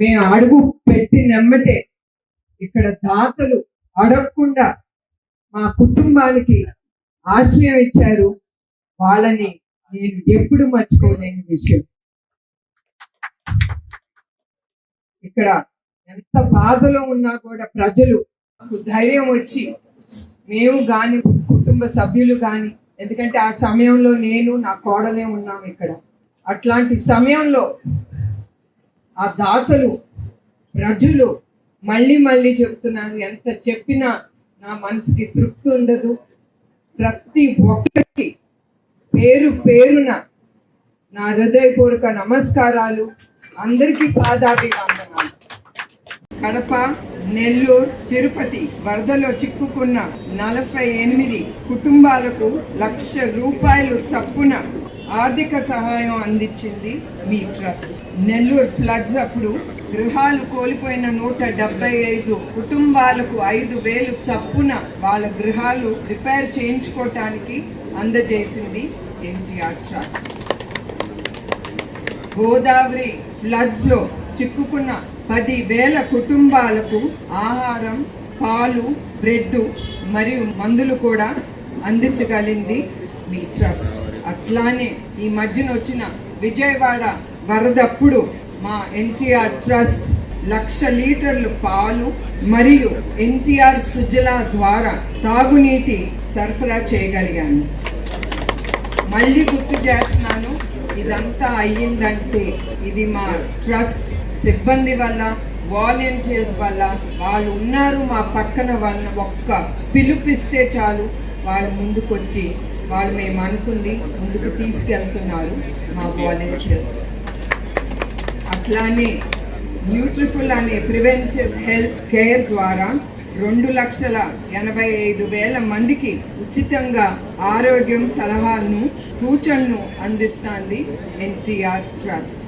మేము అడుగు పెట్టి నమ్మటే ఇక్కడ దాతలు అడగకుండా మా కుటుంబానికి ఆశ్రయం ఇచ్చారు. వాళ్ళని నేను ఎప్పుడు మర్చిపోలేని విషయం. ఇక్కడ ఎంత బాధలో ఉన్నా కూడా ప్రజలు నాకు ధైర్యం వచ్చి మేము కానీ కుటుంబ సభ్యులు కానీ ఎందుకంటే ఆ సమయంలో నేను నా కోడలే ఉన్నాం ఇక్కడ. అట్లాంటి సమయంలో ఆ దాతలు ప్రజలు మళ్ళీ మళ్ళీ చెప్తున్నాను ఎంత చెప్పినా నా మనసుకి తృప్తి ఉండదు. ప్రతి ఒక్కరికి పేరు పేరున నా హృదయపూర్వక నమస్కారాలు. అందరికీ పాదాభివందనాలు. కడప నెల్లూరు తిరుపతి వరదలో చిక్కుకున్న నలభై ఎనిమిది కుటుంబాలకు లక్ష రూపాయలు చప్పున ఆర్థిక సహాయం అందించింది మీ ట్రస్ట్. నెల్లూరు ఫ్లడ్స్ అప్పుడు గృహాలు కోల్పోయిన నూట డెబ్బై ఐదు కుటుంబాలకు ఐదు వేలు చప్పున వాళ్ళ గృహాలు రిపేర్ చేయించుకోవటానికి అందజేసింది ఎన్టీఆర్ ట్రస్ట్. గోదావరి ఫ్లడ్స్లో చిక్కుకున్న పది వేల కుటుంబాలకు ఆహారం పాలు బ్రెడ్ మరియు మందులు కూడా అందించగలిగింది మీ ట్రస్ట్. అట్లానే ఈ మధ్యన వచ్చిన విజయవాడ వరదప్పుడు మా ఎన్టీఆర్ ట్రస్ట్ లక్ష లీటర్లు పాలు మరియు ఎన్టీఆర్ సుజల ద్వారా తాగునీటి సరఫరా చేయగలిగాను. మళ్ళీ గుర్తు చేస్తున్నాను ఇదంతా అయ్యిందంటే ఇది మా ట్రస్ట్ సిబ్బంది వల్ల వాలంటీర్స్ వల్ల వాళ్ళు ఉన్నారు మా పక్కన వాళ్ళ ఒక్క పిలుపిస్తే చాలు వాళ్ళు ముందుకొచ్చి వాళ్ళు మేము అనుకుంది ముందుకు తీసుకెళ్తున్నారు మా వాలంటీర్స్ అట్లానే న్యూట్రిఫుల్ అనే ప్రివెంటివ్ హెల్త్ కేర్ ద్వారా రెండు లక్షల ఎనభై ఐదు వేల మందికి ఉచితంగా ఆరోగ్యం సలహాలను సూచనలు అందిస్తుంది ఎన్టీఆర్ ట్రస్ట్